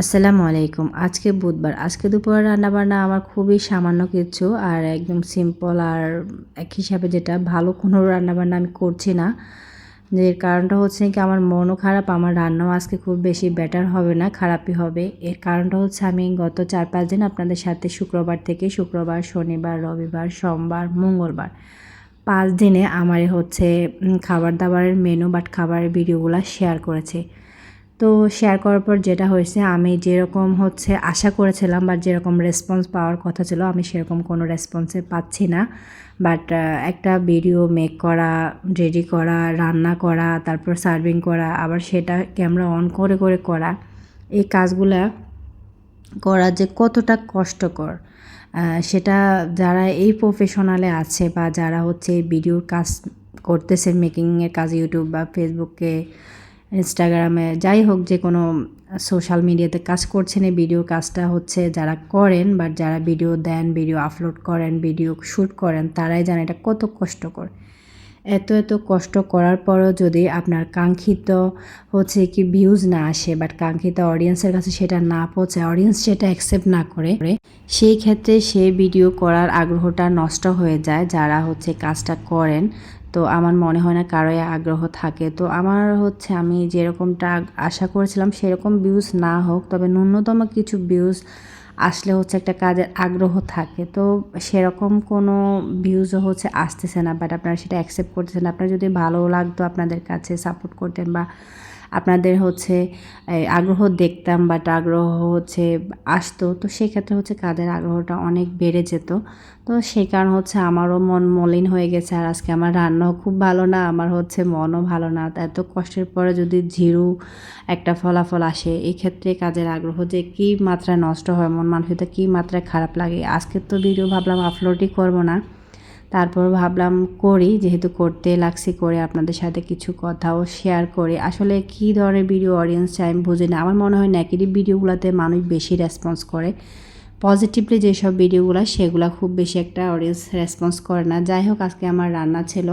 আসসালামু আলাইকুম। আজকে বুধবার। আজকে দুপুরে রান্নাবান্না আমার খুবই সামান্য কিছু আর একদম সিম্পল আর এক হিসাবে যেটা ভালো কোনো রান্নাবান্না আমি করছি না। যে কারণটা হচ্ছে কি আমার মনও খারাপ, আমার রান্নাও আজকে খুব বেশি বেটার হবে না, খারাপই হবে। এর কারণটা হচ্ছে আমি গত চার পাঁচ দিন আপনাদের সাথে শুক্রবার থেকে শুক্রবার, শনিবার, রবিবার, সোমবার, মঙ্গলবার পাঁচ দিনে আমার হচ্ছে খাবার দাবারের মেনু বাট খাবারের ভিডিওগুলো শেয়ার করেছে। তো শেয়ার করার পর যেটা হয়েছে, আমি যেরকম হচ্ছে আশা করেছিলাম বা যেরকম রেসপন্স পাওয়ার কথা ছিল, আমি সেরকম কোনো রেসপন্সে পাচ্ছি না। বাট একটা ভিডিও মেক করা রেডি করা, রান্না করা, তারপর সার্ভিং করা, আবার সেটা ক্যামেরা অন করে করে করা, এই কাজগুলা করা যে কতটা কষ্টকর সেটা যারা এই প্রফেশনালে আছে বা যারা হচ্ছে ভিডিওর কাজ করতেছে মেকিংয়ের কাজ ইউটিউব বা ফেসবুকে ইনস্টাগ্রামে যাই হোক যে কোনো সোশ্যাল মিডিয়াতে কাজ করছেন, এই ভিডিও কাজটা হচ্ছে যারা করেন বা যারা ভিডিও দেন ভিডিও আপলোড করেন ভিডিও শ্যুট করেন, তারাই জানে এটা কত কষ্টকর। এত এত কষ্ট করার পরও যদি আপনার কাঙ্ক্ষিত হচ্ছে কি ভিউজ না আসে বাট কাঙ্ক্ষিত অডিয়েন্সের কাছে সেটা না পৌঁছায় অডিয়েন্স সেটা অ্যাকসেপ্ট না করে, সেই ক্ষেত্রে সেই ভিডিও করার আগ্রহটা নষ্ট হয়ে যায়, যারা হচ্ছে কাজটা করেন। তো আমার মনে হয় না কারোই আগ্রহ থাকে। তো আমার হচ্ছে আমি যেরকমটা আশা করেছিলাম সেরকম ভিউজ না হোক, তবে ন্যূনতম কিছু ভিউজ আসলে হচ্ছে একটা কাজের আগ্রহ থাকে। তো সেরকম কোনো ভিউজও হচ্ছে আসতেছে না বাট আপনারা সেটা অ্যাকসেপ্ট করতেছেন। আপনারা যদি ভালো লাগতো আপনাদের কাছে সাপোর্ট করতেন বা আপনাদের হচ্ছে আগ্রহ দেখতাম বাট আগ্রহ হচ্ছে আসতো। তো সেক্ষেত্রে হচ্ছে কাজের আগ্রহটা অনেক বেড়ে যেত। তো সেই কারণ হচ্ছে আমারও মন মলিন হয়ে গেছে। আর আজকে আমার রান্নাও খুব ভালো না, আমার হচ্ছে মনও ভালো না। এত কষ্টের পরে যদি ঝিরু একটা ফলাফল আসে এই ক্ষেত্রে কাজের আগ্রহ যে কী মাত্রায় নষ্ট হয়, মন মানসিকতা কী মাত্রায় খারাপ লাগে? আজকের তো ভিডিও ভাবলাম আপলোডই করব না। তারপর ভাবলাম করি, যেহেতু করতে লাগছি করে আপনাদের সাথে কিছু কথাও শেয়ার করে। আসলে কি ধরনের ভিডিও অডিয়েন্স চাই আমি বুঝি না আমার মনে হয় নেগেটিভ ভিডিওগুলোতে মানুষ বেশি রেসপন্স করে। পজিটিভলি যেসব ভিডিওগুলো সেগুলো খুব বেশি একটা অডিয়েন্স রেসপন্স করে না। যাই হোক, আজকে আমার রান্না ছিল।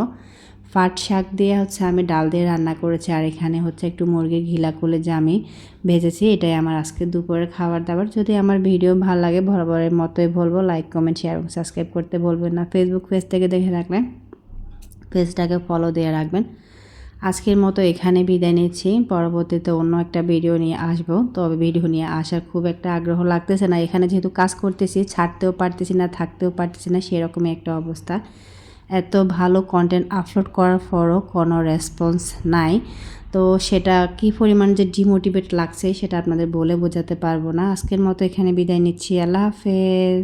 পাট শাক দিয়ে হচ্ছে আমি ডাল দিয়ে রান্না করেছি। আর এখানে হচ্ছে একটু মুরগির ঘিলা কুলে যে আমি ভেজেছি, এটাই আমার আজকে দুপুরের খাবার দাবার। যদি আমার ভিডিও ভালো লাগে, বরাবরের মতোই বলব লাইক কমেন্ট শেয়ার এবং সাবস্ক্রাইব করতে বলবেন না। ফেসবুক পেজ থেকে দেখে রাখবেন পেজটাকে ফলো দিয়ে রাখবেন। আজকের মতো এখানে বিদায় নিচ্ছি। পরবর্তীতে অন্য একটা ভিডিও নিয়ে আসব। তবে ভিডিও নিয়ে আসার খুব একটা আগ্রহ লাগতেছে না। এখানে যেহেতু কাজ করতেছি, ছাড়তেও পারতেছি না, থাকতেও পারতেছি না, সেরকমই একটা অবস্থা। এত ভালো কন্টেন্ট আপলোড করার পরও কোনো রেসপন্স নাই। তো সেটা কি পরিমাণ যে ডিমোটিভেট লাগছে সেটা আপনাদের বলে বোঝাতে পারব না। আজকের মতো এখানে বিদায় নিচ্ছি। আল্লাহ হাফেজ।